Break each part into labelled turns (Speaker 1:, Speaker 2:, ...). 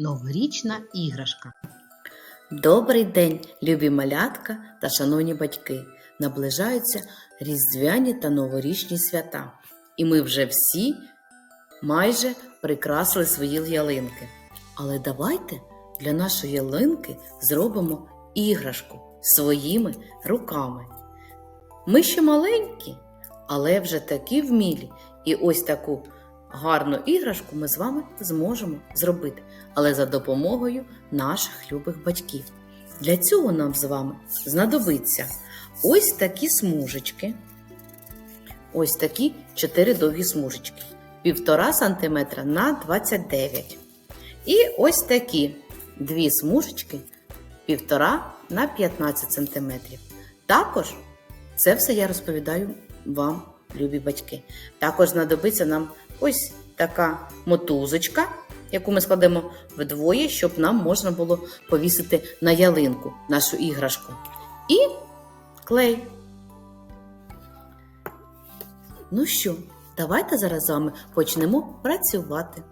Speaker 1: Новорічна іграшка.
Speaker 2: Добрий день, любі малятка та шановні батьки. Наближаються різдвяні та новорічні свята, і ми вже всі майже прикрасили свої ялинки. Але давайте для нашої ялинки зробимо іграшку своїми руками. Ми ще маленькі, але вже такі вмілі, і ось таку гарну іграшку ми з вами зможемо зробити, але за допомогою наших любих батьків. Для цього нам з вами знадобиться ось такі смужечки, ось такі чотири довгі смужечки, 1,5 см на 29 І ось такі дві смужечки 1,5 на 15 см. Також це все я розповідаю вам, любі батьки. Також знадобиться нам ось така мотузочка, яку ми складемо вдвоє, щоб нам можна було повісити на ялинку нашу іграшку. І клей. Ну що, давайте зараз з вами почнемо працювати.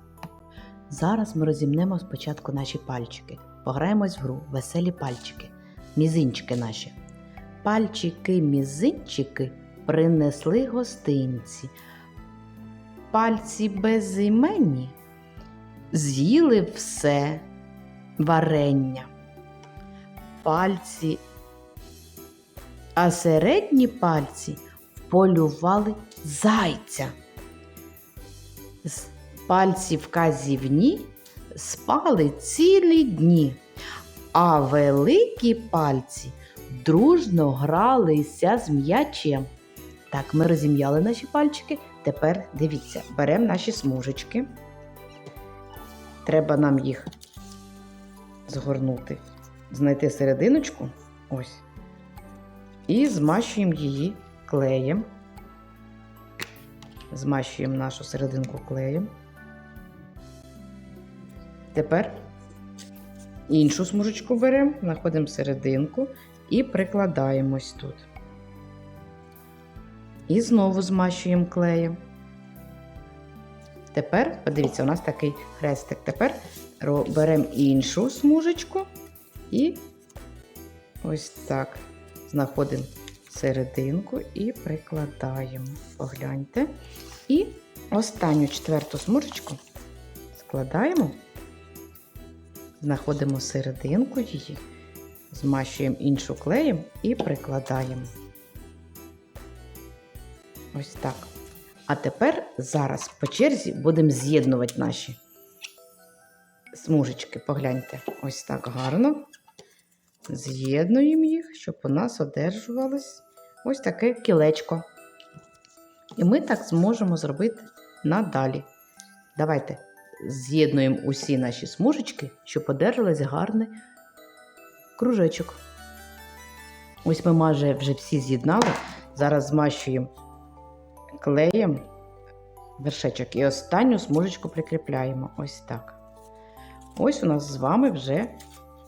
Speaker 1: Зараз ми розімнемо спочатку наші пальчики. Пограємось в гру веселі пальчики, мізинчики наші. Пальчики, мізинчики принесли гостинці. Пальці безіменні з'їли все варення. Пальці, а середні пальці полювали зайця. Пальці вказівні спали цілі дні, а великі пальці дружно гралися з м'ячем. Так, ми розім'яли наші пальчики. Тепер дивіться, беремо наші смужечки. Треба нам їх згорнути, знайти серединочку. Ось. І змащуємо її клеєм. Змащуємо нашу серединку клеєм. Тепер іншу смужечку беремо, знаходимо серединку і прикладаємось тут. І знову змащуємо клеєм. Тепер, подивіться, у нас такий хрестик. Тепер беремо іншу смужечку і ось так знаходимо серединку і прикладаємо. Погляньте. І останню четверту смужечку складаємо, знаходимо серединку її, змащуємо іншу клеєм і прикладаємо. Ось так. А тепер зараз по черзі будемо з'єднувати наші смужечки. Погляньте, ось так гарно. З'єднуємо їх, щоб у нас одержувалось ось таке кілечко. І ми так зможемо зробити надалі. Давайте з'єднуємо усі наші смужечки, щоб одержалось гарний кружечок. Ось ми майже вже всі з'єднали. Зараз змащуємо клеєм вершечок і останню смужечку прикріпляємо. Ось так. Ось у нас з вами вже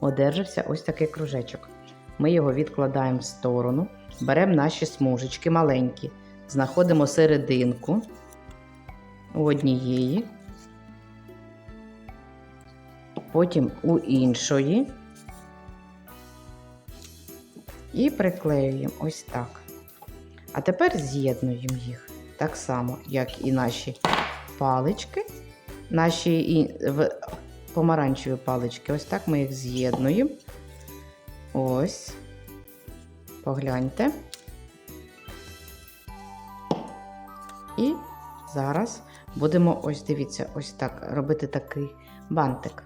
Speaker 1: одержався ось такий кружечок. Ми його відкладаємо в сторону, беремо наші смужечки маленькі, знаходимо серединку у однієї, потім у іншої і приклеюємо ось так. А тепер з'єднуємо їх так само, як і наші палички, наші і, помаранчеві палички. Ось так ми їх з'єднуємо. Ось. Погляньте. І зараз будемо, ось дивіться, ось так робити такий бантик.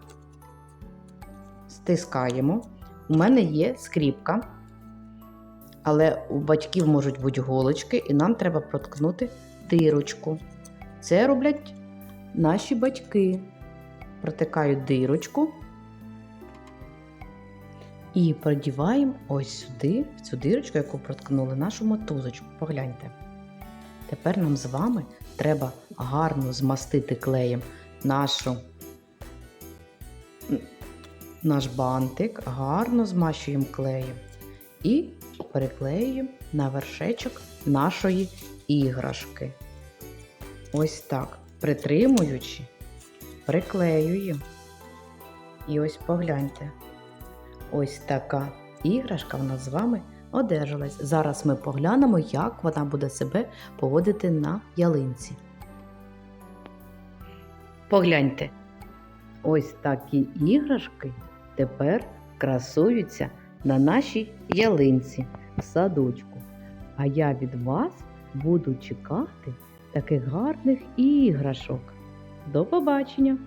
Speaker 1: Стискаємо. У мене є скріпка. Але у батьків можуть бути голочки, і нам треба проткнути дирочку. Це роблять наші батьки. Протикають дирочку і продіваємо ось сюди, в цю дирочку, яку проткнули нашу мотузочку. Погляньте. Тепер нам з вами треба гарно змастити клеєм нашу, наш бантик, гарно змащуємо клеєм і переклеюємо на вершечок нашої іграшки. Ось так, притримуючи, приклеюємо. І ось погляньте. Ось така іграшка в нас з вами одержалась. Зараз ми поглянемо, як вона буде себе поводити на ялинці. Погляньте. Ось такі іграшки тепер красуються на нашій ялинці в садочку. А я від вас буду чекати таких гарних іграшок. До побачення!